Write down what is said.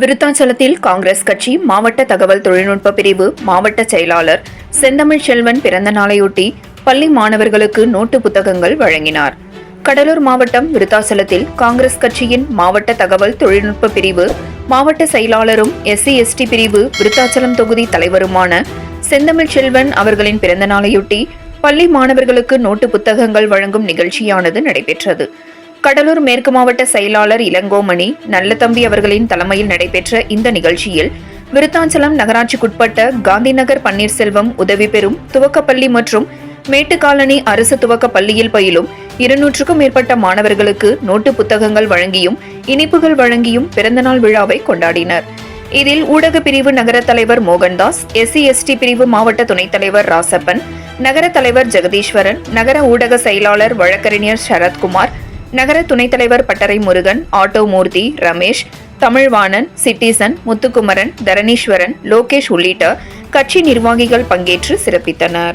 விருத்தாச்சலத்தில் காங்கிரஸ் கட்சி மாவட்ட தகவல் தொழில்நுட்ப பிரிவு மாவட்ட செயலாளர் செந்தமிழ் செல்வன் பிறந்த நாளையொட்டி பள்ளி மாணவர்களுக்கு நோட்டு புத்தகங்கள் வழங்கினார். கடலூர் மாவட்டம் விருத்தாச்சலத்தில் காங்கிரஸ் கட்சியின் மாவட்ட தகவல் தொழில்நுட்ப பிரிவு மாவட்ட செயலாளரும் எஸ்சி எஸ்டி பிரிவு விருத்தாச்சலம் தொகுதி தலைவருமான செந்தமிழ் செல்வன் அவர்களின் பிறந்த நாளையொட்டி பள்ளி மாணவர்களுக்கு நோட்டு புத்தகங்கள் வழங்கும் நிகழ்ச்சியானது நடைபெற்றது. கடலூர் மேற்கு மாவட்ட செயலாளர் இளங்கோமணி நல்லதம்பி அவர்களின் தலைமையில் நடைபெற்ற இந்த நிகழ்ச்சியில் விருத்தாச்சலம் நகராட்சிக்குட்பட்ட காந்திநகர் பன்னீர்செல்வம் உதவி பெறும் துவக்கப்பள்ளி மற்றும் மேட்டுக்காலனி அரசு துவக்க பள்ளியில் பயிலும் இருநூற்றுக்கும் மேற்பட்ட மாணவர்களுக்கு நோட்டு புத்தகங்கள் வழங்கியும் இனிப்புகள் வழங்கியும் பிறந்தநாள் விழாவை கொண்டாடினர். இதில் ஊடக பிரிவு நகர தலைவர் மோகன்தாஸ் எஸ்சி எஸ்டி பிரிவு மாவட்ட துணைத் தலைவர் ராசப்பன் நகர தலைவர் ஜெகதீஸ்வரன் நகர ஊடக செயலாளர் வழக்கறிஞர் சரத்குமார் நகர துணைத் தலைவர் பட்டறை முருகன் ஆட்டோ மூர்த்தி ரமேஷ் தமிழ்வாணன் சிட்டிசன் முத்துக்குமரன் தரணீஸ்வரன் லோகேஷ் உள்ளிட்ட கட்சி நிர்வாகிகள் பங்கேற்று சிறப்பித்தனர்.